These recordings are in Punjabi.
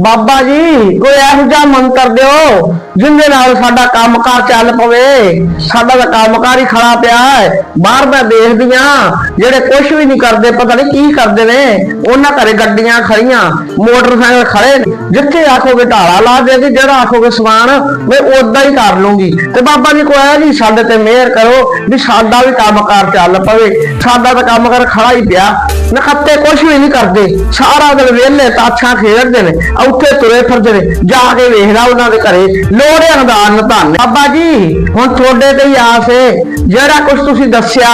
ਬਾਬਾ ਜੀ, ਕੋਈ ਇਹੋ ਜਿਹਾ ਮੰਤਰ ਦਿਓ ਜਿੰਦੇ ਨਾਲ ਸਾਡਾ ਕੰਮਕਾਰ ਚੱਲ ਪਵੇ। ਸਾਡਾ ਤਾਂ ਕੰਮਕਾਰ ਹੀ ਖੜਾ ਪਿਆ ਹੈ। ਬਾਹਰ ਮੈਂ ਦੇਖਦੀ ਆ ਜਿਹੜੇ ਕੁਝ ਵੀ ਨਹੀਂ ਕਰਦੇ, ਪਤਾ ਨਹੀਂ ਕੀ ਕਰਦੇ ਨੇ। ਉਹਨਾਂ ਘਰੇ ਗੱਡੀਆਂ ਖੜੀਆਂ, ਮੋਟਰਸਾਈਕਲ ਖੜੇ ਜਿੱਥੇ ਆਖੋਗੇ ਢਾਲਾ ਲਾ ਦੇਗੀ ਜਿਹੜਾ ਆਖੋਗੇ ਸਮਾਨ, ਮੈਂ ਉਦਾਂ ਹੀ ਕਰ ਲੂੰਗੀ। ਤੇ ਬਾਬਾ ਜੀ ਕੋਈ ਜੀ ਸਾਡੇ ਤੇ ਮਿਹਰ ਕਰੋ ਵੀ ਸਾਡਾ ਵੀ ਕੰਮਕਾਰ ਚੱਲ ਪਵੇ। ਸਾਡਾ ਤਾਂ ਕੰਮਕਾਰ ਖੜਾ ਹੀ ਪਿਆ। ਨਖੱਤੇ ਕੁਝ ਵੀ ਨਹੀਂ ਕਰਦੇ। ਸਾਰਾ ਦਿਨ ਵਿਹਲੇ ਤਾਛਾਂ ਖੇਡਦੇ ਨੇ ਉੱਥੇ ਤੁਰੇ ਫਿਰਦੇ ਨੇ। ਜਾ ਕੇ ਵੇਖਦਾ ਉਹਨਾਂ ਦੇ ਘਰੇ ਲੋੜਿਆਂ ਦਾ ਅੰਨ ਧੰਨ ਬਾਬਾ ਜੀ, ਹੁਣ ਤੁਹਾਡੇ ਤੇ ਹੀ ਆਸ ਏ ਜਿਹੜਾ ਕੁਝ ਤੁਸੀਂ ਦੱਸਿਆ,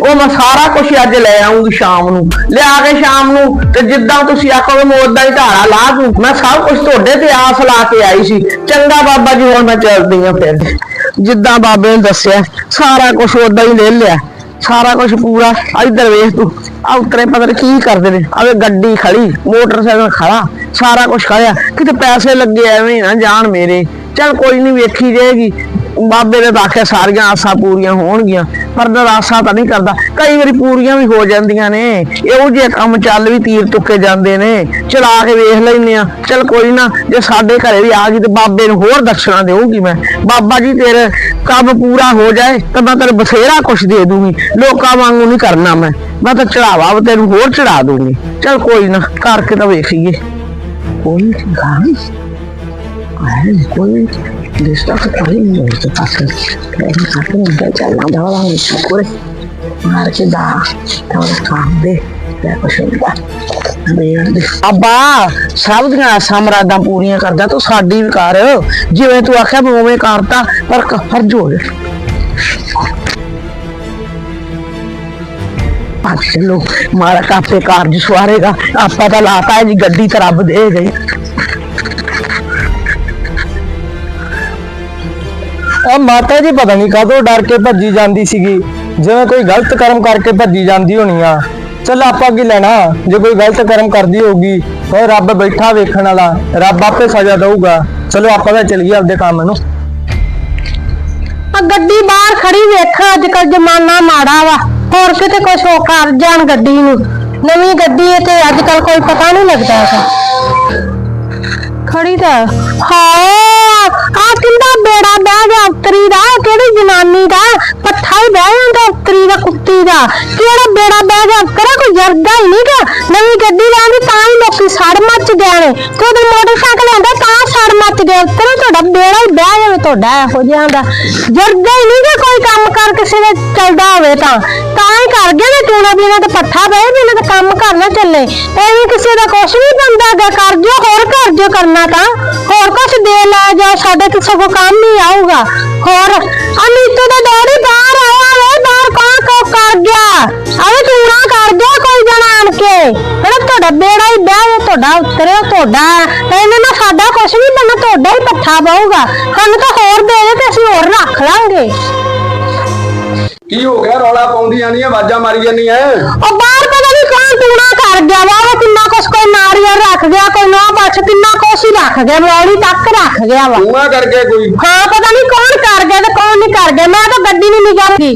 ਉਹ ਮੈਂ ਸਾਰਾ ਕੁਝ ਅੱਜ ਲੈ ਆਉਂਗੀ ਸ਼ਾਮ ਨੂੰ। ਲਿਆ ਕੇ ਸ਼ਾਮ ਨੂੰ, ਤੇ ਜਿੱਦਾਂ ਤੁਸੀਂ ਆਖੋਗੇ ਮੈਂ ਉਦਾਂ ਹੀ ਧਾਰਾ ਲਾ ਦੂੰ, ਮੈਂ ਸਭ ਕੁਝ ਤੁਹਾਡੇ ਤੇ ਆਸ ਲਾ ਕੇ ਆਈ ਸੀ। ਚੰਗਾ ਬਾਬਾ ਜੀ, ਹੁਣ ਮੈਂ ਚੱਲਦੀ ਹਾਂ ਫਿਰ। ਜਿੱਦਾਂ ਬਾਬੇ ਨੇ ਦੱਸਿਆ, ਸਾਰਾ ਕੁਝ ਉਦਾਂ ਹੀ ਲੈ ਲਿਆ। ਸਾਰਾ ਕੁਝ ਪੂਰਾ, ਇਧਰ ਵੇਖ ਤੂੰ। ਆ ਉਤਰੇ ਪਤਾ ਨੀ ਕੀ ਕਰਦੇ ਨੇ। ਆਵੇ ਗੱਡੀ ਖੜੀ, ਮੋਟਰਸਾਈਕਲ ਖੜਾ, ਸਾਰਾ ਕੁਝ ਖੜਿਆ। ਕਿਤੇ ਪੈਸੇ ਲੱਗੇ ਐਵੇਂ ਨਾ ਜਾਣ ਮੇਰੇ। ਚੱਲ ਕੋਈ ਨਹੀਂ ਵੇਖੀ ਜਾਏਗੀ। ਬਾਬੇ ਨੇ ਤਾਂ ਸਾਰੀਆਂ ਆਸਾਂ ਪੂਰੀਆਂ ਹੋਣਗੀਆਂ, ਪਰ ਨਰਾਸਾ ਤਾਂ ਨਹੀਂ ਕਰਦਾ। ਕਈ ਵਾਰੀ ਪੂਰੀਆਂ ਵੀ ਹੋ ਜਾਂਦੀਆਂ ਨੇ। ਇਹੋ ਜਿਹੇ ਕੰਮ ਚੱਲ ਵੀ ਤੀਰ ਤੁੱਕੇ ਜਾਂਦੇ ਨੇ। ਚਲਾ ਕੇ ਵੇਖ ਲੈਨੇ ਆ। ਚੱਲ ਕੋਈ ਨਾ, ਜੇ ਸਾਡੇ ਘਰੇ ਵੀ ਆ ਗਈ ਤੇ ਬਾਬੇ ਨੂੰ ਹੋਰ ਦਕਸ਼ਨਾ ਦੇਊਗੀ ਮੈਂ। ਬਾਬਾ ਜੀ, ਤੇਰੇ ਕੰਮ ਪੂਰਾ ਹੋ ਜਾਏ ਤਾਂ ਮੈਂ ਤੈਨੂੰ ਬਥੇਰਾ ਕੁਛ ਦੇ ਦੂੰਗੀ। ਲੋਕਾਂ ਵਾਂਗੂ ਨਹੀਂ ਕਰਨਾ ਮੈਂ। ਮੈਂ ਤਾਂ ਚੜਾਵਾ ਤੈਨੂੰ ਹੋਰ ਚੜਾ ਦੂੰਗੀ। ਚੱਲ ਕੋਈ ਨਾ, ਕਰਕੇ ਤਾਂ ਵੇਖੀਏ। ਕੋਈ ਗਾਂ ਆਏ ਕੋਈ ਲਿਸਟਾ ਤੇ ਕੋਈ ਨਹੀਂ ਹੋ ਸਕਦਾ ਪਾਸੇ ਮੈਂ ਕਾਟਨ ਦਾ ਚੱਲਣਾ ਦਾ ਵਾਲਾ ਨਹੀਂ ਸ਼ੁਕਰ ਮਾਰ ਕੇ ਦਾ ਤਾਂ ਕੰਮ ਦੇ ਤੇ ਕੁਛ ਹੁੰਦਾ ਦੇ ਅੱਬਾ ਸਭ ਦੀਆਂ ਆਸਾਂ ਮੁਰਾਦਾਂ ਪੂਰੀਆਂ ਕਰਦਾ ਤੂੰ ਸਾਡੀ ਵੀ ਕਰ ਜਿਵੇਂ ਤੂੰ ਆਖਿਆ ਮੈਂ ਉਵੇਂ ਕਰਤਾ ਪਰ ਕ- ਫਰਜ਼ ਹੋ ਗਿਆ ਅੱਜ ਚਲੋ ਮਾਰਾ ਕਾਪੇ ਕਾਰਜ ਸਵਾਰੇਗਾ ਆਪਾਂ ਤਾਂ ਲਾਤਾ ਹੈ ਜੀ ਗੱਡੀ ਤਾਂ ਰੱਬ ਦੇ ਗਈ ਆ ਮਾਤਾ ਜੀ ਪਤਾ ਨਹੀਂ ਕਾਹਤੋਂ ਡਰ ਕੇ ਭੱਜੀ ਜਾਂਦੀ ਸੀਗੀ। ਜਿਵੇਂ ਕੋਈ ਗਲਤ ਕਰਮ ਕਰਕੇ ਭੱਜੀ ਜਾਂਦੀ ਹੋਣੀ ਆ। ਚੱਲ ਆਪਾਂ ਕੀ ਲੈਣਾ। ਜੇ ਕੋਈ ਗਲਤ ਕਰਮ ਕਰਦੀ ਹੋਊਗੀ, ਉਹ ਰੱਬ ਬੈਠਾ ਵੇਖਣ ਵਾਲਾ। ਰੱਬ ਆਪੇ ਸਜ਼ਾ ਦਊਗਾ। ਚਲੋ ਆਪਾਂ ਤਾਂ ਚਲੀਏ ਆਪਦੇ ਕੰਮ ਨੂੰ। ਆ ਗੱਡੀ ਬਾਹਰ ਖੜੀ ਵੇਖ ਅੱਜ ਕੱਲ ਜ਼ਮਾਨਾ ਮਾੜਾ ਵਾ। ਹੋਰ ਕਿਤੇ ਕੁਛ ਹੋ ਕਰ ਜਾਣ ਗੱਡੀ ਨੂੰ। ਨਵੀਂ ਗੱਡੀ ਹੈ ਤੇ ਅੱਜ ਕੱਲ ਕੋਈ ਪਤਾ ਨਹੀਂ ਲੱਗਦਾ ਹੈਗਾ। ਖੜੀ ਤਾਂ ਹਾਏ ਆ ਕਿੰਦਾ ਬੇੜਾ ਬਹਿ ਗਿਆ ਉਤਰੀ ਦਾ, ਕਿਹੜੀ ਜਨਾਨੀ ਦਾ? ਪੱਠਾ ਹੀ ਬਹਿ ਜਾਂਦਾ ਉਤਰੀ ਦਾ, ਕੁੱਤੀ ਦਾ। ਕਿਹੜਾ ਬੇੜਾ ਬਹਿ ਗਿਆ? ਕਰਾ ਕੋਈ ਜਰਦਾ ਹੀ ਨਹੀਂਗਾ ਨਵੀਂ ਗੱਡੀ ਲੈਂਦੀ ਤਾਂ ਹੀ ਲੋਕੀ ਸੜ ਮੱਚ ਗਏ ਨੇ। ਤੇ ਮੋਟਰਸਾਈਕਲ ਆਂਦਾ ਤਾਂ ਸੜ ਮੱਚ ਗਿਆ ਉਤਰੇ ਤੁਹਾਡਾ ਬੇੜਾ ਹੀ ਬਹਿ ਜਾਵੇ, ਤੁਹਾਡਾ ਇਹੋ ਜਿਹਾ ਦਾ ਜਰਦਾ ਹੀ ਨਹੀਂਗਾ ਕੋਈ ਕੰਮ ਕਰ ਕਿਸੇ ਦੇ, ਚੱਲਦਾ ਹੋਵੇ ਤਾਂ। ਤਾਂ ਹੀ ਕਰ ਗਿਆ ਨੇ, ਟੂਣਾ ਪੀਣਾ ਤੇ ਪੱਠਾ ਬਹਿ ਜਿਹਨੇ ਤਾਂ ਕੰਮ ਕਰਨਾ ਚੱਲੇ। ਐਵੇਂ ਕਿਸੇ ਦਾ ਕੁਛ ਨਹੀਂ ਬੰਦਾ ਗਾ, ਕਰ ਜੋ, ਹੋਰ ਕਰ ਜੋ ਕਰਨਾ ਤਾਂ। ਹੋਰ ਕੁਛ ਦੇ ਲੈ ਜਾ ਸਾਡੇ ਤੇ ਸਗੋਂ ਕੰਮ ਹੀ ਆਊਗਾ। ਹੋਰ ਅਨੀਤੋ ਦਾ ਡੈਡੀ ਬਾਹਰ ਆਇਆ ਵੇ ਬਾਹਰ ਕੌਣ ਕੋ ਕਰ ਗਿਆ? ਆਵੇ ਟੂਣਾ ਕਰ ਗਿਆ ਕੋਈ ਜਣਾ ਆਣ ਕੇ। ਜਿਹੜਾ ਤੁਹਾਡਾ ਬੇੜਾ ਹੀ ਬਹਿ ਗਿਆ ਤੁਹਾਡਾ ਉਤਰਿਆ ਤੁਹਾਡਾ। ਇਹਨੇ ਨਾ ਸਾਡਾ ਕੁਛ ਨਹੀਂ ਬਣਨਾ ਤੁਹਾਡਾ ਹੀ ਪੱਠਾ ਪਾਊਗਾ ਸਾਨੂੰ ਤਾਂ ਹੋਰ ਦੇ ਦੇ ਤੇ ਅਸੀਂ ਹੋਰ ਰੱਖ ਲਾਂਗੇ। ਕੀ ਹੋ ਗਿਆ? ਰੌਲਾ ਪਾਉਂਦੀਆਂ ਨਹੀਂ ਆਵਾਜ਼ਾਂ ਮਾਰੀ ਜਾਂਦੀਆਂ ਉਹ ਬਾਹਰ ਪਤਾ ਨਹੀਂ ਕੌਣ ਕਰ ਗਿਆ ਵਾ ਉਹ ਕਿੰਨਾ ਕੁਛ ਕੋਈ ਨਾਰੀਅਲ ਰੱਖ ਗਿਆ ਕੋਈ ਨੌ ਬੱਚ ਕਿੰਨਾ ਕੁਛ ਹੀ ਰੱਖ ਗਿਆ ਮੌਲੀ ਤੱਕ ਰੱਖ ਗਿਆ ਵਾ। ਤੂੰ ਕਰਕੇ ਕੋਈ ਹਾਂ ਪਤਾ ਨਹੀਂ ਕੌਣ ਕਰ ਗਿਆ ਤੇ ਕੌਣ ਨਹੀਂ ਕਰ ਗਿਆ ਮੈਂ ਤਾਂ ਗੱਡੀ ਨਹੀਂ ਜਾਂਦੀ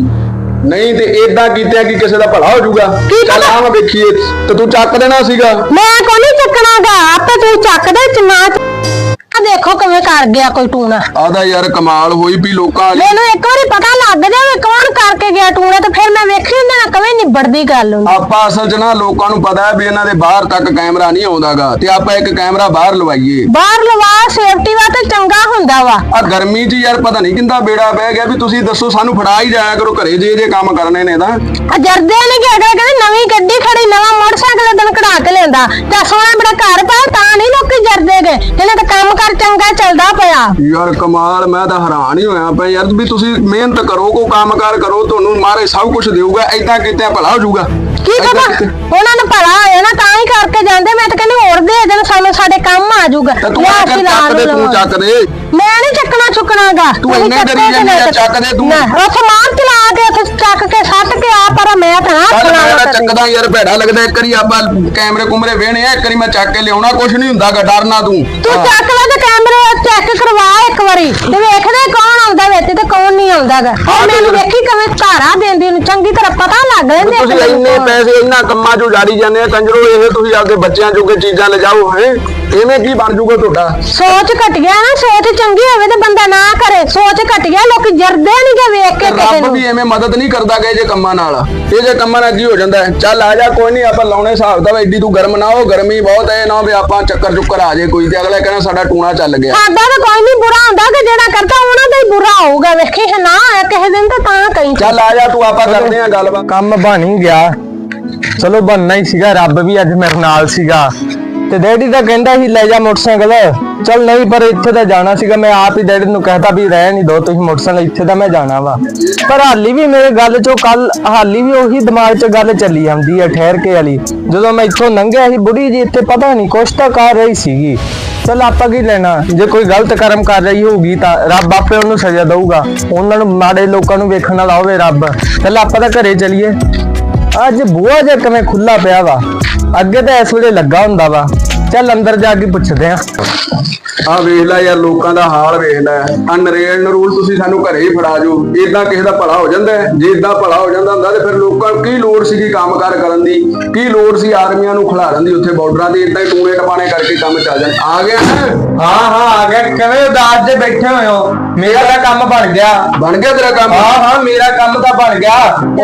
ਨਹੀਂ ਤੇ ਏਦਾਂ ਕੀਤਿਆਂ ਕੀ ਕਿਸੇ ਦਾ ਭਲਾ ਹੋ ਜਾਊਗਾ। ਕੀ ਚੱਲ ਪਤਾ? ਵੇਖੀਏ ਤੇ ਤੂੰ ਚੱਕ ਦੇਣਾ ਸੀਗਾ। ਮੈਂ ਕੋਈ ਨਹੀਂ ਚੱਕਣਾਗਾ? ਆਪੇ ਤੂੰ ਚੱਕਦੇ ਚ ਨਾ ਆ ਦੇਖੋ ਕਿਵੇਂ ਕਰ ਗਿਆ ਕੋਈ ਟੂਣਾ। ਆਦਾ ਯਾਰ ਕਮਾਲ ਹੋਈ ਵੀ ਲੋਕਾਂ ਵਾਲੀ। ਮੈਨੂੰ ਇੱਕ ਵਾਰੀ ਪਤਾ ਲੱਗ ਜਾਵੇ ਕੌਣ ਕਰਕੇ ਗਿਆ ਟੂਣਾ ਤੇ ਫਿਰ ਮੈਂ ਵੇਖੀ ਹੁੰਦੀ ਨਾ ਕਵੇਂ ਨਿਬੜਦੀ ਗੱਲ ਹੁੰਦੀ। ਆਪਾਂ ਅਸਲ 'ਚ ਨਾ ਲੋਕਾਂ ਨੂੰ ਪਤਾ ਹੈ ਵੀ ਇਹਨਾਂ ਦੇ ਬਾਹਰ ਤੱਕ ਕੈਮਰਾ ਨਹੀਂ ਆਉਂਦਾਗਾ ਤੇ ਆਪਾਂ ਇੱਕ ਕੈਮਰਾ ਬਾਹਰ ਲਵਾਈਏ। ਬਾਹਰ ਲਵਾ ਸੇਫਟੀ ਵਾ ਤੇ ਚੰਗਾ ਹੁੰਦਾ ਵਾ। ਆ ਗਰਮੀ 'ਚ ਯਾਰ ਪਤਾ ਨਹੀਂ ਕਿੰਦਾ ਬੇੜਾ ਬਹਿ ਗਿਆ ਵੀ ਤੁਸੀਂ ਦੱਸੋ ਸਾਨੂੰ ਫੜਾ ਹੀ ਜਾਇਆ ਕਰੋ ਘਰੇ ਜੇ ਜੇ ਕੰਮ ਕਰਨੇ ਨੇ ਤਾਂ। ਆ ਜਰਦੇ ਨੇ ਕਿ ਅਗਲੇ ਕਹਿੰਦੇ ਨਵੀਂ ਗੱਡੀ ਖੜੀ ਨਵਾਂ ਮੋਟਰਸਾਈਕਲ ਦਿਨ ਕਢਾ ਕੇ ਲੈਂਦਾ ਤੇ ਸੋਹਣਾ ਬੜਾ ਘਰ ਪਾਇਆ ਤਾਂ ਨਹੀਂ ਲੋਕੀ ਜਰਦੇ ਗਏ ਇਹਨਾਂ ਦਾ ਕੰਮ ਕਰ ਚੰਗਾ ਚੱਲਦਾ ਪਿਆ ਯਾਰ ਕਮਾਲ ਮੈਂ ਤਾਂ ਹੈਰਾਨ ਹੀ ਹੋਇਆ ਪਿਆ ਯਾਰ ਵੀ ਤੁਸੀਂ ਮਿਹਨਤ ਕਰੋ ਕੋ ਕੰਮਕਾਰ ਕਰੋ ਤੁਹਾਨੂੰ ਮਾਰੇ ਸਭ ਕੁਝ ਦੇਊਗਾ ਐਦਾਂ ਕਿਤੇ ਭਲਾ ਹੋ ਜਾਊਗਾ ਕੀ ਪਤਾ ਉਹਨਾਂ ਨੂੰ ਭਲਾ ਹੋਇਆ ਨਾ ਤਾਂ ਹੀ ਕਰਕੇ ਜਾਂਦੇ ਮੈਂ ਤਾਂ ਕਹਿੰਦੀ ਹੋਰ ਦੇ ਦੇਣ ਸਾਨੂੰ ਸਾਡੇ ਕੰਮ ਆ ਜਾਊਗਾ ਤੇ ਤੂੰ ਆ ਅਸੀਂ ਚੱਕ ਦੇ ਤੂੰ। ਚੱਕ ਦੇ ਮੈਂ ਨਹੀਂ ਚੱਕਣਾ ਚੁੱਕਣਾਗਾ ਤੂੰ ਇੰਨੇ ਕਰੀ ਜਾਂਦੀ ਆ, ਚੱਕ ਦੇ ਤੂੰ। ਉਹ ਸਮਾਨ ਚਲਾ ਕੇ ਉੱਥੇ ਚੱਕ ਕੇ ਸੱਟ ਕੇ ਆ ਪਰ ਮੈਂ ਤਾਂ ਤਾਂ। ਚੱਕਦਾ ਯਾਰ ਭੈੜਾ ਲੱਗਦਾ ਇੱਕ ਵਾਰੀ ਆਪਾਂ ਕੈਮਰੇ ਕੁਮਰੇ ਵੇਹਣੇ ਆ ਇੱਕ ਵਾਰੀ ਮੈਂ ਚੱਕ ਕੇ ਲਿਆਉਣਾ ਕੁਝ ਨਹੀਂ ਹੁੰਦਾਗਾ ਡਰਨਾ ਤੂੰ? ਤੂੰ। ਚੱਕ ਲੈ ਤੇ ਕੈਮਰੇ ਚੈੱਕ ਕਰਵਾ ਇੱਕ ਵਾਰੀ। ਤੇ ਵੇਖਦੇ ਕੌਣ ਆਉਂਦਾ ਵਿੱਚ ਤੇ ਕੌਣ ਨਹੀਂ ਆਉਂਦਾਗਾ ਉਹ ਮੈਨੂੰ ਵੇਖੀ ਕਿਵੇਂ ਧਾਰਾ ਦੇਂਦੀ ਨੂੰ ਚੰਗੀ ਤਰ੍ਹਾਂ ਪਤਾ ਲੱਗ ਜਾਂਦਾ ਤੁਸੀਂ ਇੰਨੇ ਪੈਸੇ ਇੰਨਾ ਕੰਮਾਂ ਚੋਂ ਜਾੜੀ ਜਾਂਦੇ ਆ ਕੰਜਰੋ ਇਹ ਤੁਸੀਂ ਆਪਦੇ ਬੱਚਿਆਂ ਚੋਂ ਕੇ ਚੀਜ਼ਾਂ ਲਿਜਾਓ ਹੈ? ਐਵੇਂ ਕੀ ਬਣ ਜਾਊਗਾ ਤੁਹਾਡਾ? ਸੋਚ ਘਟ ਗਿਆ ਨਾ ਸੋਚ ਚੰਗੀ ਹੋਵੇ ਤੇ ਬੰਦਾ ਨਾ ਕਰੇ। ਸੋਚ ਘਟ ਗਿਆ ਲੋਕੀ ਜਰਦੇ ਨਹੀਂ ਗੇ ਵੇਖ ਕੇ ਕਿਸੇ ਰੱਬ ਨੂੰ। ਵੀ ਐਵੇਂ ਮਦਦ ਨਹੀਂ ਕਰਦਾ ਕਿ ਜੇ ਕੰਮਾਂ ਨਾਲ। ਇਹ ਜੇ ਕੰਮਾਂ ਨਾਲ ਕੀ ਹੋ ਜਾਂਦਾ ਹੈ? ਚੱਲ ਆ ਜਾ ਕੋਈ ਨਹੀਂ ਆਪਾਂ ਲਾਉਣੇ ਹਿਸਾਬ ਦਾ ਐਡੀ ਤੂੰ ਗਰਮ ਨਾ ਹੋ ਗਰਮੀ ਬਹੁਤ ਹੈ ਨਾ ਵੀ ਆਪਾਂ ਚੱਕਰ ਚੁੱਕਰ ਆ ਜੇ ਕੋਈ ਤੇ ਅਗਲਾ ਕਹਿੰਦਾ ਸਾਡਾ ਟੂਣਾ ਚੱਲ ਗਿਆ। ਸਾਡਾ ਤਾਂ ਕੋਈ ਨਹੀਂ ਬੁਰਾ ਹੁੰਦਾ ਕਿ ਜਿਹੜਾ ਕਰਦਾ ਉਹਨਾਂ ਦਾ ਹੀ ਬੁਰਾ ਹੋਊਗਾ। ਵੇਖੀ ਹੈ ਨਾ ਆਇਆ ਕਿਸੇ ਦਿਨ ਤਾਂ ਤਾਂ ਕਹੀਂ। ਚੱਲ ਆ ਜਾ ਤੂੰ ਆਪਾਂ ਕਰਦੇ ਆਂ ਗੱਲਬਾਤ। ਕੰਮ ਬਣ ਹੀ ਗਿਆ। ਚਲੋ ਬਣਨਾ ਹੀ ਸੀਗਾ। ਰੱਬ ਵੀ ਅੱਜ ਮੇਰੇ ਨਾਲ ਸੀਗਾ। ਤੇ ਡੈਡੀ ਤਾਂ ਕਹਿੰਦਾ ਸੀ, ਲੈ ਜਾ ਮੋਟਰਸਾਈਕਲ। ਚਲ ਨਹੀਂ, ਪਰ ਇੱਥੇ ਤਾਂ ਜਾਣਾ ਸੀਗਾ। ਮੈਂ ਆਪ ਹੀ ਡੈਡੀ ਨੂੰ ਕਹਿਤਾ ਵੀ ਰਹਿ ਨਹੀਂ ਦੋ, ਤੁਸੀਂ ਮੋਟਰਸਾਈਕਲ ਇੱਥੇ ਤਾਂ ਮੈਂ ਜਾਣਾ ਵਾ। ਪਰ ਹਾਲੀ ਵੀ ਮੇਰੇ ਗੱਲ ਚੋਂ ਕੱਲ ਹਾਲੀ ਵੀ ਉਹੀ ਦਿਮਾਗ 'ਚ ਗੱਲ ਚੱਲੀ ਜਾਂਦੀ ਆ ਠਹਿਰ ਕੇ ਵਾਲੀ। ਜਦੋਂ ਮੈਂ ਇੱਥੋਂ ਲੰਘਿਆ ਸੀ, ਬੁੜੀ ਜੀ ਇੱਥੇ ਪਤਾ ਨਹੀਂ ਕੁਛ ਤਾਂ ਕਰ ਰਹੀ ਸੀਗੀ। ਚਲ ਆਪਾਂ ਕੀ ਲੈਣਾ? ਜੇ ਕੋਈ ਗਲਤ ਕਰਮ ਕਰ ਰਹੀ ਹੋਊਗੀ ਤਾਂ ਰੱਬ ਆਪੇ ਉਹਨੂੰ ਸਜ਼ਾ ਦਊਗਾ। ਉਹਨਾਂ ਨੂੰ ਮਾੜੇ ਲੋਕਾਂ ਨੂੰ ਵੇਖਣ ਨਾਲ ਆਵੇ ਰੱਬ। ਚੱਲ ਆਪਾਂ ਤਾਂ ਘਰੇ ਚਲੀਏ। ਅੱਜ ਬੂਹਾ ਜਿਹਾ ਕਿਵੇਂ ਖੁੱਲਾ ਪਿਆ ਵਾ। ਅੱਗੇ ਤਾਂ ਇਸ ਵੇਲੇ ਲੱਗਾ ਹੁੰਦਾ ਵਾ। ਚੱਲ ਅੰਦਰ ਜਾ ਕੇ ਪੁੱਛਦੇ ਆ। ਆ ਵੇਖ ਲੈ ਯਾਰ ਲੋਕਾਂ ਦਾ ਹਾਲ ਵੇਖ ਲੈ। ਆ ਨਰੇਲ ਨਰੂਲ ਤੁਸੀਂ ਸਾਨੂੰ ਘਰੇ ਹੀ ਫੜਾ ਜੋ ਇਦਾਂ ਕਿਸੇ ਦਾ ਭਲਾ ਹੋ ਜਾਂਦਾ ਹੈ। ਜੇ ਇਦਾਂ ਭਲਾ ਹੋ ਜਾਂਦਾ ਹੁੰਦਾ ਤੇ ਫਿਰ ਲੋਕਾਂ ਨੂੰ ਕੀ ਲੋੜ ਸੀਗੀ ਕੰਮਕਾਰ ਕਰਨ ਦੀ? ਕੀ ਲੋੜ ਸੀ ਆਰਮੀਆਂ ਨੂੰ ਖਿਲਾਰਨ ਦੀ ਉੱਥੇ ਬਾਰਡਰਾਂ ਤੇ ਇਦਾਂ ਹੀ ਟੂਣੇ ਟਪਾਣੇ ਕਰਕੇ ਕੰਮ ਚੱਲ ਜਾਣ। ਆ ਗਿਆ ਨਾ? ਹਾਂ ਹਾਂ ਆ ਗਿਆ। ਕਿਵੇਂ ਉਦਾਸ ਜੇ ਬੈਠੇ ਹੋਏ ਹੋ? ਮੇਰਾ ਤਾਂ ਕੰਮ ਬਣ ਗਿਆ। ਬਣ ਗਿਆ ਤੇਰਾ ਕੰਮ? ਹਾਂ ਹਾਂ ਮੇਰਾ ਕੰਮ ਤਾਂ ਬਣ ਗਿਆ।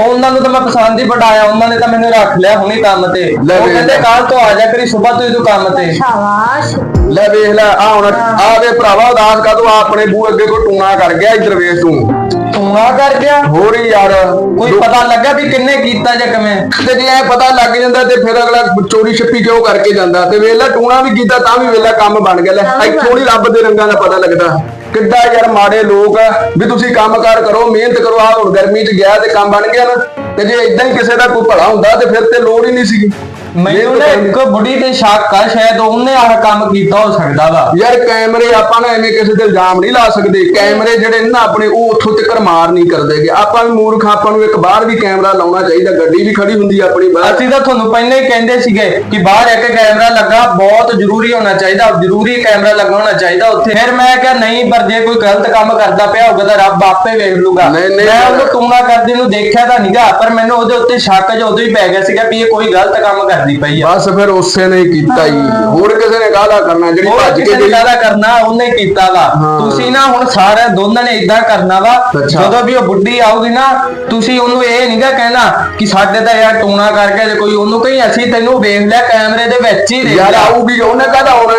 ਉਹਨਾਂ ਨੂੰ ਤਾਂ ਮੈਂ ਪਸੰਦ ਹੀ ਬਟਾਇਆ ਉਹਨਾਂ ਨੇ ਤਾਂ ਮੈਨੂੰ ਰੱਖ ਲਿਆ ਹੁਣੀ ਕੰਮ ਤੇ। ਲੈ ਉਹ ਵੇਖ ਕਹਿੰਦੇ। ਕੱਲ ਤੋਂ ਆ ਜਾ ਕਰੀ ਸਵੇਰ ਤੋਂ ਹੀ ਤੂੰ ਕੰਮ ਤੇ ਸ਼ਾਬਾਸ਼। ਲੈ ਵੇਖ ਲੈ ਆ ਹੁਣ ਆ ਵੇ ਭਰਾਵਾ ਉਦਾਸ ਕਾ ਤੂੰ ਆਪਣੇ ਬੂ ਅੱਗੇ ਕੋ ਟੂਣਾ ਕਰ ਗਿਆ ਇੱਧਰ ਵੇਖ ਤੂੰ। ਤੂੰ ਆ ਕਰ ਗਿਆ? ਹੋਰ ਹੀ ਯਾਰ ਕੋਈ ਪਤਾ ਲੱਗਾ ਵੀ ਕਿੰਨੇ ਕੀਤਾ ਜਾਂ ਕਿਵੇਂ? ਤੇ ਜੇ ਐ ਪਤਾ ਲੱਗ ਜਾਂਦਾ ਤੇ ਫਿਰ ਅਗਲਾ ਚੋਰੀ ਛੱਪੀ ਕਿਉਂ ਕਰਕੇ ਜਾਂਦਾ? ਤੇ ਵੇਲਾ ਟੂਣਾ ਵੀ ਕੀਤਾ ਤਾਂ ਵੀ ਵੇਲਾ ਕੰਮ ਬਣ ਗਿਆ। ਲੈ ਇੱਥੋਂ ਨਹੀਂ ਰੱਬ ਦੇ ਰੰਗਾਂ ਦਾ ਪਤਾ ਲੱਗਦਾ। ਕਿੱਡਾ ਯਾਰ ਮਾੜੇ ਲੋਕ ਵੀ ਤੁਸੀਂ ਕੰਮਕਾਰ ਕਰੋ ਮਿਹਨਤ ਕਰੋ ਆ ਹੁਣ ਗਰਮੀ 'ਚ ਗਿਆ ਤੇ ਕੰਮ ਬਣ ਗਿਆ ਨਾ। ਤੇ ਜੇ ਇਦਾਂ ਹੀ ਕਿਸੇ ਦਾ ਕੋਈ ਭਲਾ ਹੁੰਦਾ ਤੇ ਫਿਰ ਤੇ ਲੋੜ ਹੀ ਨਹੀਂ ਸੀਗੀ। ਮੈਨੂੰ ਨਾ ਇੱਕ ਬੁੜੀ ਤੇ ਸ਼ੱਕ ਆ ਸ਼ਾਇਦ ਉਹਨੇ ਆਹ ਕੰਮ ਕੀਤਾ ਹੋ ਸਕਦਾ ਵਾ ਯਾਰ ਕੈਮਰੇ ਆਪਾਂ ਨਾ ਐਵੇਂ ਕਿਸੇ ਤੇ ਇਲਜ਼ਾਮ ਨਹੀਂ ਲਾ ਸਕਦੇ। ਕੈਮਰੇ ਜਿਹੜੇ ਨੇ ਨਾ ਆਪਣੇ ਉਹ ਉੱਥੋਂ ਤੱਕ ਮਾਰ ਨਹੀਂ ਕਰਦੇਗੇ ਆਪਾਂ ਵੀ ਮੂਰਖ ਆਪਾਂ ਨੂੰ ਇੱਕ ਬਾਹਰ ਵੀ ਕੈਮਰਾ ਲਾਉਣਾ ਚਾਹੀਦਾ। ਗੱਡੀ ਵੀ ਖੜੀ ਹੁੰਦੀ ਆਪਣੀ ਬਾਹਰ। ਅਸੀਂ ਤਾਂ ਤੁਹਾਨੂੰ ਪਹਿਲਾਂ ਹੀ ਕਹਿੰਦੇ ਸੀਗੇ ਕਿ ਬਾਹਰ ਇੱਕ ਕੈਮਰਾ ਲੱਗਾ ਬਹੁਤ ਜ਼ਰੂਰੀ ਹੋਣਾ ਚਾਹੀਦਾ। ਜ਼ਰੂਰੀ ਕੈਮਰਾ ਲਗਾਉਣਾ ਚਾਹੀਦਾ ਉੱਥੇ। ਫਿਰ ਮੈਂ ਕਿਹਾ ਨਹੀਂ ਪਰ ਜੇ ਕੋਈ ਗਲਤ ਕੰਮ ਕਰਦਾ ਪਿਆ ਹੋਊਗਾ ਤਾਂ ਰੱਬ ਆਪੇ ਵੇਖ ਲੂਗਾ। ਮੈਂ ਉਹਨੂੰ ਟੂਣਾ ਕਰਦੀ ਨੂੰ ਦੇਖਿਆ ਤਾਂ ਨਹੀਂਗਾ ਪਰ ਮੈਨੂੰ ਉਹਦੇ ਉੱਤੇ ਸ਼ੱਕ ਜਿਹਾ ਉਦੋਂ ਹੀ ਪੈ ਗਿਆ ਸੀਗਾ ਵੀ ਇਹ ਕੋਈ ਗਲਤ ਕੰਮ ਕਰਦੀ ਪਈ ਆ। ਬਸ ਫਿਰ ਉਸੇ ਨੇ ਕੀਤਾ ਹੀ। ਹੋਰ ਕਿਸੇ ਨੇ ਕਾਹਦਾ ਕਰਨਾ ਜਿਹੜੀ ਭੱਜ ਕੇ ਕਿਸੇ ਨੇ ਗਈ ਕਾਹਦਾ ਕਰਨਾ ਉਹਨੇ ਕੀਤਾ ਵਾ। ਹਾਂ। ਤੁਸੀਂ ਨਾ ਹੁਣ ਸਾਰੇ ਦੋਨਾਂ ਨੇ ਇਦਾਂ ਕਰਨਾ ਵਾ। ਅੱਛਾ। ਜਦੋਂ ਵੀ ਉਹ ਬੁੱਢੀ ਆਊਗੀ ਨਾ ਤੁਸੀਂ ਉਹਨੂੰ ਇਹ ਨਹੀਂਗਾ ਕਹਿਣਾ ਕਿ ਸਾਡੇ ਤਾਂ ਯਾਰ ਟੂਣਾ ਕਰਕੇ ਜੇ ਕੋਈ ਉਹਨੂੰ ਕਹੀਂ ਅਸੀਂ ਤੈਨੂੰ ਵੇਖ ਲਿਆ ਕੈਮਰੇ ਦੇ ਵਿੱਚ ਹੀ ਦੇਖ ਯਾਰ ਲਿਆ। ਆਊਗੀ ਉਹਨੇ ਕਾਹਦਾ ਆਉਣਾ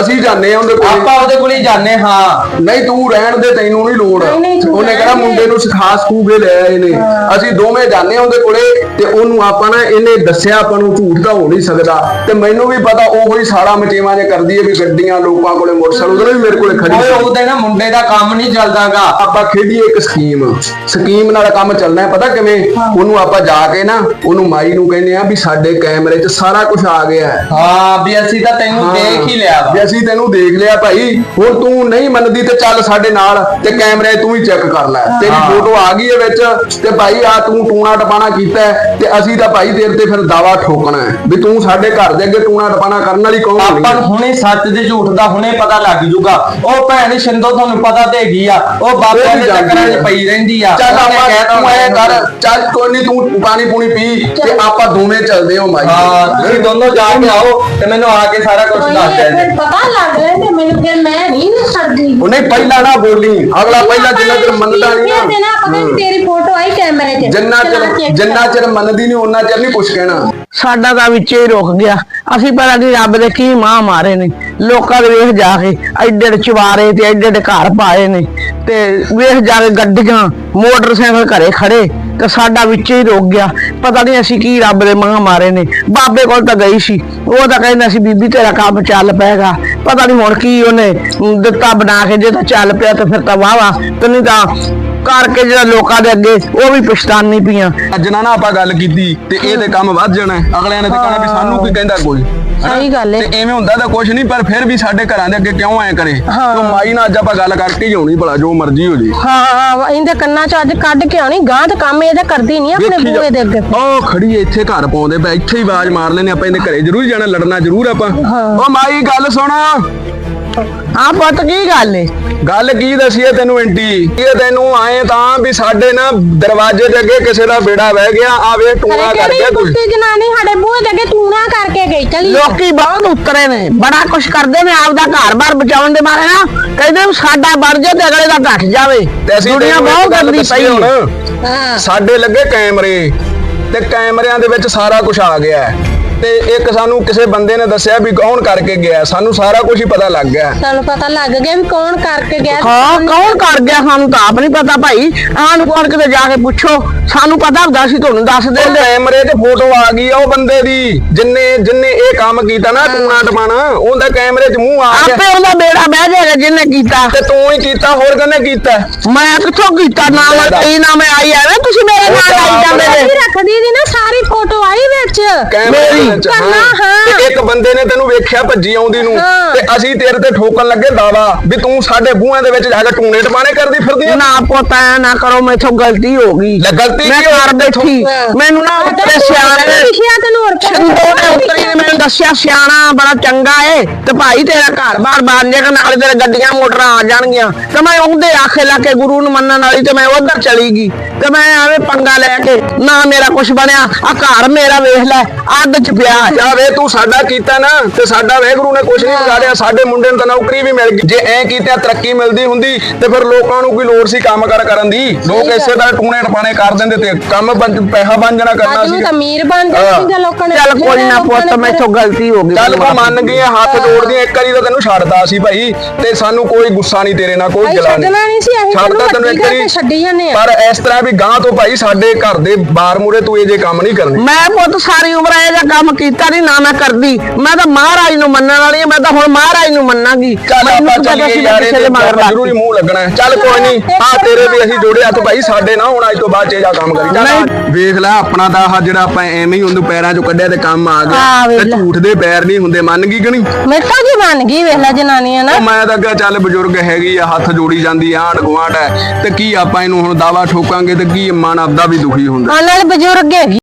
ਅਸੀਂ ਜਾਣੇ ਆ ਉਹਦੇ ਕੋਲ। ਆਪਾਂ ਉਹਦੇ ਕੋਲ ਹੀ ਜਾਣੇ ਹਾਂ। ਨਹੀਂ ਤੂੰ ਰਹਿਣ ਦੇ ਤੈਨੂੰ ਨਹੀਂ ਲੋੜ। ਨਹੀਂ, ਨਹੀਂ, ਤੂੰ ਉਹਨੇ ਕਹਿਣਾ ਰਹਿਣ ਦੇ। ਮੁੰਡੇ ਨੂੰ ਸਿਖਾ ਸਕੂ ਕੇ ਲੈ ਆਏ ਨੇ। ਅਸੀਂ ਦੋਵੇਂ ਜਾਣੇ ਆ ਉਹਦੇ ਕੋਲੇ ਤੇ ਉਹਨੂੰ ਆਪਾਂ ਨਾ ਇਹਨੇ ਦੱਸਿਆ ਆਪਾਂ ਨੂੰ ਝੂਠ ਤਾਂ ਹੋ ਨਹੀਂ ਸਕਦਾ। ਤੇ ਮੈਨੂੰ ਵੀ ਪਤਾ ਉਹੋ ਹੀ ਸਾੜਾ ਮਚੇਵਾਂ ਜੇ ਕਰਦੀ ਹੈ ਵੀ ਗੱਡੀਆਂ ਲੋਕਾਂ ਕੋਲੇ ਮੋਟਰਸਾਈਕਲ ਉਹਦੇ ਵੀ ਮੇਰੇ ਕੋਲੇ ਖੜੀ ਓਏ। ਉਹਦੇ ਨਾ ਮੁੰਡੇ ਦਾ ਕੰਮ ਨਹੀਂ ਚੱਲਦਾਗਾ। ਆਪਾਂ ਖੇਡੀਏ ਇੱਕ ਸਕੀਮ। ਸਕੀਮ ਨਾਲ ਕੰਮ ਚੱਲਣਾ ਹੈ ਪਤਾ ਕਿਵੇਂ? ਉਹਨੂੰ ਆਪਾਂ ਜਾ ਕੇ ਨਾ ਉਹਨੂੰ ਮਾਈ ਨੂੰ ਕਹਿੰਦੇ ਆ ਵੀ ਸਾਡੇ ਕੈਮਰੇ 'ਚ ਸਾਰਾ ਕੁਝ ਆ ਗਿਆ ਹੈ। ਹਾਂ ਵੀ ਅਸੀਂ ਤਾਂ ਤੈਨੂੰ ਦੇਖ ਹੀ ਲਿਆ ਵਾ। ਅਸੀਂ ਤੈਨੂੰ ਦੇਖ ਲਿਆ ਭਾਈ। ਹੁਣ ਤੂੰ ਨਹੀਂ ਮੰਨਦੀ ਤੇ ਚੱਲ ਸਾਡੇ ਨਾਲ ਤੇ ਕੈਮਰੇ ਤੂੰ ਹੀ ਚੈੱਕ ਕਰ ਲੈ। ਤੇਰੀ। ਫੋਟੋ ਆ ਗਈ ਹੈ ਵਿੱਚ ਤੇ ਭਾਈ ਆ ਤੂੰ ਟੂਣਾ ਟਪਾਣਾ ਕੀਤਾ ਤੇ ਅਸੀਂ ਤਾਂ ਭਾਈ ਤੇਰੇ ਤੇ ਫਿਰ ਦਾਵਾ ਠੋਕਣਾ ਹੈ। ਵੀ ਤੂੰ ਸਾਡੇ ਘਰ ਦੇ ਅੱਗੇ ਟੂਣਾ ਟਪਾਣਾ ਕਰਨ ਵਾਲੀ ਕੌਣ ਹੋਣੀ ਆਪਾਂ ਨੂੰ ਹੁਣੇ ਸੱਚ ਤੇ ਝੂਠ ਦਾ ਹੁਣੇ ਪਤਾ ਲੱਗ ਜੂਗਾ। ਉਹ ਭੈਣ ਸ਼ਿੰਦੋ ਤੁਹਾਨੂੰ ਪਤਾ ਤੇ ਹੈਗੀ ਆ। ਉਹ ਬਾਬਿਆਂ ਦੇ ਚੱਕਰਾਂ 'ਚ। ਪਈ ਰਹਿੰਦੀ ਆ। ਚੱਲ ਆਪਾਂ ਤੂੰ ਐ ਕਰ ਚੱਲ ਕੋਈ ਨਹੀਂ ਤੂੰ ਪਾਣੀ ਪੂਣੀ ਪੀ ਤੇ ਆਪਾਂ ਦੋਵੇਂ ਚੱਲਦੇ ਹਾਂ ਮਾਈ। ਹਾਂ ਤੁਸੀਂ ਦੋਨੋਂ ਜਾ ਕੇ ਆਓ ਤੇ ਮੈਨੂੰ ਆ ਕੇ ਸਾਰਾ ਕੁਝ ਦੱਸ ਜੀ ਪਤਾ ਲੱਗ ਰਿਹਾ ਤੇ ਮੈਨੂੰ ਫਿਰ ਮੈਂ ਨਹੀਂ ਨਾ ਛੱਡਦੀ ਉਹ ਨਹੀਂ ਪਹਿਲਾਂ ਨਾ ਬੋਲੀ। ਅਗਲਾ ਪਹਿਲਾਂ ਜਿੰਨਾ ਚਿਰ ਮੰਨਦਾ ਨਹੀਂ ਨਾ। ਪਤਾ ਤੇਰੀ ਫੋਟੋ ਆਈ ਕੈਮਰੇ 'ਚ ਜਿੰਨਾ ਚਿਰ ਜਿੰਨਾ। ਚਿਰ ਮੰਨਦੀ ਨਹੀਂ ਉਹਨਾਂ ਚਿਰ ਨਹੀਂ ਕੁਛ ਕਹਿਣਾ। ਸਾਡਾ ਤਾਂ ਵਿੱਚੇ ਹੀ ਰੁਕ ਗਿਆ। ਅਸੀਂ ਪਤਾ ਨਹੀਂ ਰੱਬ ਦੇ ਕੀ ਮਾਂ ਮਾਰੇ ਨੇ। ਲੋਕਾਂ ਦੇ ਵੇਖ ਜਾ ਕੇ ਐਡੇ ਐਡੇ ਚਵਾਰੇ ਤੇ ਐਡੇ ਐਡੇ ਘਰ ਪਾਏ ਨੇ। ਤੇ ਵੇਖ ਜਾ ਕੇ ਗੱਡੀਆਂ ਮੋਟਰਸਾਈਕਲ ਘਰੇ ਖੜੇ। ਤੇ ਸਾਡਾ ਵਿੱਚੇ ਹੀ ਰੁਕ ਗਿਆ। ਪਤਾ ਨਹੀਂ ਅਸੀਂ ਕੀ ਰੱਬ ਦੇ ਮਾਂ ਮਾਰੇ ਨੇ। ਬਾਬੇ ਕੋਲ ਤਾਂ ਗਈ ਸੀ। ਉਹ ਤਾਂ ਕਹਿੰਦਾ ਸੀ ਬੀਬੀ ਤੇਰਾ ਕੰਮ ਚੱਲ ਪਏਗਾ। ਪਤਾ ਨਹੀਂ ਹੁਣ ਕੀ ਉਹਨੇ ਦਿੱਤਾ ਬਣਾ ਕੇ, ਜੇ ਤਾਂ ਚੱਲ ਪਿਆ ਤੇ ਫਿਰ ਤਾਂ ਵਾਹ ਵਾਹ, ਤੇ ਨਹੀਂ ਤਾਂ ਕਰਕੇ ਜਿਹੜਾ ਲੋਕਾਂ ਦੇ ਅੱਗੇ ਉਹ ਵੀ ਪਛਤਾਨੀ ਪਈਆਂ ਅੱਜ ਨਾ ਨਾ ਆਪਾਂ ਗੱਲ ਕੀਤੀ ਤੇ ਇਹ ਤੇ ਕੰਮ ਵੱਧ ਜਾਣਾ ਹੈ। ਅਗਲਿਆਂ ਨੇ ਤੇ ਕਹਿਣਾ ਵੀ ਸਾਨੂੰ ਕੀ ਕਹਿੰਦਾ ਕੋਈ ਸਹੀ ਗੱਲ ਏ। ਤੇ ਐਵੇਂ ਹੁੰਦਾ ਤਾਂ ਕੁਝ ਨਹੀਂ ਪਰ ਫਿਰ ਵੀ ਸਾਡੇ ਘਰਾਂ ਦੇ ਅੱਗੇ ਕਿਉਂ ਐ ਕਰੇ? ਤੋ ਮਾਈ ਨਾਲ ਅੱਜ ਆਪਾਂ ਗੱਲ ਕਰਕੇ ਹੀ ਆਉਣੀ ਭਲਾ ਜੋ ਮਰਜ਼ੀ ਹੋ ਜੇ। ਹਾਂ ਇਹਦੇ ਕੰਨਾਂ 'ਚ ਅੱਜ ਕੱਢ ਕੇ ਆਉਣੀ ਗਾਂ ਤੇ ਕੰਮ ਇਹਦਾ ਕਰਦੀ ਨਹੀਂ ਆਪਣੇ ਬੂਹੇ ਦੇ ਅੱਗੇ। ਉਹ ਖੜੀ ਐ ਇੱਥੇ ਘਰ ਪਾਉਂਦੇ ਪਏ ਇੱਥੇ ਹੀ ਆਵਾਜ਼ ਮਾਰ ਲੈਨੇ ਆਪਾਂ ਇਹਦੇ ਘਰੇ ਜ਼ਰੂਰ ਜਾਣਾ ਲੜਨਾ ਜ਼ਰੂਰ ਆਪਾਂ। ਉਹ ਮਾਈ ਗੱਲ ਸੁਣ। ਹਾਂ ਪੁੱਤ ਕੀ ਗੱਲ ਏ? ਗੱਲ ਕੀ ਦਸੀਏ ਤੈਨੂੰ ਐਂਟੀ ਇਹ ਤੈਨੂੰ? ਆਏ ਤਾਂ ਵੀ ਸਾਡੇ ਨਾ ਦਰਵਾਜ਼ੇ ਦੇ ਅੱਗੇ ਕਿਸੇ ਦਾ ਬੇੜਾ ਬਹਿ ਗਿਆ ਆ ਵੇ ਟੂਣਾ ਕਰ ਗਿਆ ਕੋਈ? ਕੁੱਤੀ ਜਨਾਨੀ ਸਾਡੇ ਬੂਹੇ ਦੇ ਅੱਗੇ ਟੂਣਾ ਕਰਕੇ ਗਈ ਚਲੀ ਲੋਕੀ ਬਹੁਤ ਉਤਰੇ ਨੇ ਬੜਾ ਕੁਛ ਕਰਦੇ ਨੇ ਆਪਦਾ ਘਰ-ਬਾਰ ਬਚਾਉਣ ਦੇ ਮਾਰੇ ਨਾ ਕਹਿੰਦੇ ਵੀ ਸਾਡਾ ਬਣ ਜਾ ਤੇ ਅਗਲੇ ਦਾ ਘਟ ਜਾਵੇ। ਤੇ ਅਸੀਂ ਦੁਨੀਆ ਤੈਨੂੰ ਇੱਕ ਬਹੁਤ ਗੱਲ ਗੰਦੀ ਪਈ ਹੁਣ। ਹੈ। ਹਾਂ ਸਾਡੇ ਲੱਗੇ ਕੈਮਰੇ ਤੇ ਕੈਮਰਿਆਂ ਦੇ ਵਿੱਚ ਸਾਰਾ ਕੁਝ ਆ ਗਿਆ। ਹੈ। ਤੇ ਇੱਕ ਸਾਨੂੰ ਕਿਸੇ ਬੰਦੇ ਨੇ ਦੱਸਿਆ ਵੀ ਕੌਣ ਕਰਕੇ ਗਿਆ ਸਾਨੂੰ ਸਾਰਾ ਕੁਝ ਹੀ ਪਤਾ ਲੱਗ ਗਿਆ। ਸਾਨੂੰ ਪਤਾ ਲੱਗ ਗਿਆ ਵੀ ਕੌਣ ਕਰਕੇ ਗਿਆ। ਹਾਂ ਕੌਣ ਕਰ ਗਿਆ ਸਾਨੂੰ ਤਾਂ ਆਪ ਨਹੀਂ ਪਤਾ ਭਾਈ। ਆਣ ਕੋਣ ਕਿਤੇ ਜਾ ਕੇ ਪੁੱਛੋ ਸਾਨੂੰ ਪਤਾ ਹੁੰਦਾ ਸੀ ਤੁਹਾਨੂੰ ਦੱਸ ਦਿੰਦੇ। ਕੈਮਰੇ 'ਚ ਫੋਟੋ ਆ ਗਈ ਆ ਉਹ ਬੰਦੇ ਦੀ ਜਿੰਨੇ ਜਿੰਨੇ ਇਹ ਕੰਮ ਕੀਤਾ ਨਾ ਟੂਣਾ ਟਪਾਣਾ ਉਹਦਾ ਕੈਮਰੇ 'ਚ ਮੂੰਹ ਆ ਗਿਆ। ਆਪੇ ਉਹਦਾ ਬੇੜਾ ਬਹਿ ਜਾਏਗਾ ਜਿਹਨੇ ਕੀਤਾ। ਤੇ ਤੂੰ ਹੀ ਕੀਤਾ ਹੋਰ ਕਿਹਨੇ ਕੀਤਾ? ਮੈਂ ਕਿੱਥੋਂ ਕੀਤਾ? ਨਾ ਮੈਂ ਨਾ ਮੈਂ ਆਈ ਐਵੇਂ ਤੁਸੀਂ ਮੇਰੇ ਨਾਲ ਆਈ ਜਾਂਦੇ ਨੇ ਰੱਖਦੀ ਦੀ ਨਾ ਸਾਰੀ ਫੋਟੋ ਦੇ ਮੇਰੀ ਕਰਨਾ, ਹਾਂ। ਤੇ ਇੱਕ ਬੰਦੇ ਨੇ ਤੈਨੂੰ ਵੇਖਿਆ ਭੱਜੀ ਆਉਂਦੀ ਨੂੰ। ਤੇ ਅਸੀਂ ਤੇਰੇ ਤੇ ਠੋਕਣ ਲੱਗੇ ਦਾਵਾ ਵੀ ਤੂੰ ਸਾਡੇ ਬੂਹਾਂ ਦੇ ਵਿੱਚ ਜਾ ਕੇ ਟੂਣੇ ਟਪਾਣੇ ਕਰਦੀ ਫਿਰਦੀ ਆ। ਨਾ ਪੁੱਤ ਐ ਨਾ ਕਰੋ ਮੈਥੋਂ ਗਲਤੀ ਹੋ ਗਈ। ਲੈ ਗਲਤੀ ਮੈਂ ਕੀ ਹੋ ਘਰ ਗਈ? ਬੈਠੀ। ਮੈਨੂੰ ਨਾ ਉੱਤੇ ਸਿਆਣੇ ਵਿਸ਼ਿਆ ਤੈਨੂੰ ਹੋਰ ਛਿੰਦੋ ਨੇ ਉੱਤਰੀ ਨੇ ਮੈਨੂੰ ਦੱਸਿਆ ਸਿਆਣਾ ਬੜਾ ਚੰਗਾ ਏ। ਤੇ ਭਾਈ ਤੇਰਾ ਘਰ ਬਾਰ ਬਣ ਜਾਏਗਾ ਨਾਲੇ ਤੇਰੇ ਗੱਡੀਆਂ ਮੋਟਰਾਂ ਆ ਜਾਣਗੀਆਂ। ਤੇ ਮੈਂ ਉਹਦੇ ਆਖੇ ਲਾ ਕੇ ਗੁਰੂ ਨੂੰ ਮੰਨਣ ਵਾਲੀ ਤੇ ਮੈਂ ਉਧਰ ਚਲੀ ਗਈ। ਤੇ ਮੈਂ ਐਵੇਂ ਪੰਗਾ ਲੈ ਕੇ ਨਾ ਮੇਰਾ ਕੁਝ ਬਣਿਆ। ਆ ਘਰ ਮੇਰਾ ਵੇਖ ਲੈ ਅੱਧ ਚ ਪਿਆ। ਜਾ ਵੇ ਤੂੰ ਸਾਡਾ ਕੀਤਾ ਨਾ ਤੇ ਸਾਡਾ ਵੈਗਰੂ ਨੇ ਕੁਝ ਨਹੀਂ ਵਿਗਾੜਿਆ। ਸਾਡੇ ਮੁੰਡੇ ਨੂੰ ਤਾਂ ਨੌਕਰੀ ਵੀ ਮਿਲ ਗਈ। ਜੇ ਐ ਕੀਤਿਆਂ ਤਰੱਕੀ ਮਿਲਦੀ ਹੁੰਦੀ ਤੇ ਫਿਰ ਲੋਕਾਂ ਨੂੰ ਕੋਈ ਲੋੜ ਸੀ ਕੰਮ ਕਰ ਕਰਨ ਦੀ? ਲੋਕ ਇਸੇ ਤਰ੍ਹਾਂ ਟੂਣੇ ਟਪਾਣੇ ਕਰ ਦਿੰਦੇ ਤੇ ਕੰਮ ਪੈਸਾ ਬਣ ਜਾਣਾ ਕਰਨਾ ਸੀ। ਤਾਂ ਅਮੀਰ ਬਣ ਜਾਂਦੇ ਲੋਕਾਂ ਨੇ। ਚੱਲ ਕੋਈ ਨਾ ਪੁੱਤ ਮੈਥੋਂ ਗਲਤੀ ਹੋ ਗਈ। ਚੱਲ ਮੈਨੂੰ ਕੋ ਮੰਨ ਗਈ ਆ, ਹੱਥ ਜੋੜਦੀਆਂ ਇੱਕ ਵਾਰੀ ਤਾਂ ਤੈਨੂੰ ਛੱਡਦਾ ਸੀ ਭਾਈ ਤੇ ਸਾਨੂੰ ਕੋਈ ਗੁੱਸਾ ਨਹੀਂ ਤੇਰੇ ਨਾਲ ਕੋਈ ਗਿਲਾ ਛੱਡਣਾ ਨਹੀਂ ਸੀ, ਅਸੀਂ ਛੱਡਦਾ ਤੈਨੂੰ ਇੱਕ ਵਾਰੀ। ਛੱਡੀ ਜਾਂਦੇ ਆ। ਪਰ ਇਸ ਤਰ੍ਹਾਂ ਵੀ ਗਾਂ ਤੋਂ ਭਾਈ ਸਾਡੇ ਘਰ ਦੇ ਬਾਰ ਮੂਰੇ ਤੂੰ ਇਹ ਜੇ ਕੰਮ ਨਹੀਂ ਕਰਨੇ। ਮੈਂ ਪੁੱਤ ਸਾਰੀ ਉਮਰ ਇਹ ਜਿਹਾ ਕੰਮ ਕੀਤਾ ਨਹੀਂ ਨਾ ਮੈਂ ਕਰਦੀ। ਮੈਂ ਤਾਂ ਮਹਾਰਾਜ ਨੂੰ ਮੰਨਣ ਵਾਲੀ ਹਾਂ ਮੈਂ ਤਾਂ ਹੁਣ ਮਹਾਰਾਜ ਨੂੰ ਮੰਨਾਂਗੀ। ਚੱਲ ਮੈਨੂੰ ਆਪਾਂ ਤਾਂ ਪਤਾ ਚੱਲੀਏ ਸੀ ਯਾਰ ਕਿਸੇ ਦੇ ਮਗਰ ਲੱਗ ਜ਼ਰੂਰੀ ਮੂੰਹ ਲੱਗਣਾ ਹੈ। ਚੱਲ ਕੋਈ ਨਹੀਂ ਆ ਤੇਰੇ ਵੀ ਅਸੀਂ ਜੋੜੇ ਹੱਥ ਭਾਈ ਸਾਡੇ ਨਾ ਹੁਣ ਅੱਜ ਤੋਂ ਬਾਅਦ ਚ ਇਹ ਜਾ ਕੰਮ ਕਰੀ। ਚੱਲ ਆ, ਵੇਖ ਲੈ ਆਪਣਾ ਤਾਂ ਆਹ ਜਿਹੜਾ ਆਪਾਂ ਐਵੇਂ ਹੀ ਉਹਨੂੰ ਪੈਰਾਂ ਚੋਂ ਕੱਢਿਆ ਤੇ ਕੰਮ ਆ ਹਾਂ, ਗਿਆ ਵੇਖ ਤੇ ਲੈ। ਝੂਠ ਦੇ ਪੈਰ ਨਹੀਂ ਹੁੰਦੇ ਮੰਨ ਗਈ ਕਿ ਨਹੀਂ? ਮਿੱਠਾ ਜੀ ਬਣ ਗਈ ਵੇਖ ਲੈ ਜਨਾਨੀਆਂ ਨਾ। ਉਹ ਮੈਂ ਤਾਂ ਕਿਹਾ ਚੱਲ ਬਜ਼ੁਰਗ ਹੈਗੀ ਆ ਹੱਥ ਜੋੜੀ ਜਾਂਦੀ ਆ ਆਂਢ ਗੁਆਂਢ ਹੈ। ਤੇ ਕੀ ਆਪਾਂ ਇਹਨੂੰ ਹੁਣ ਦਾਵਾ ਠੋਕਾਂਗੇ ਤੇ ਕੀ ਮਨ ਆਪਦਾ ਵੀ ਦੁਖੀ ਹੁੰਦਾ। ਆ ਨਾਲ ਬਜ਼ੁਰਗ ਹੈਗੀ।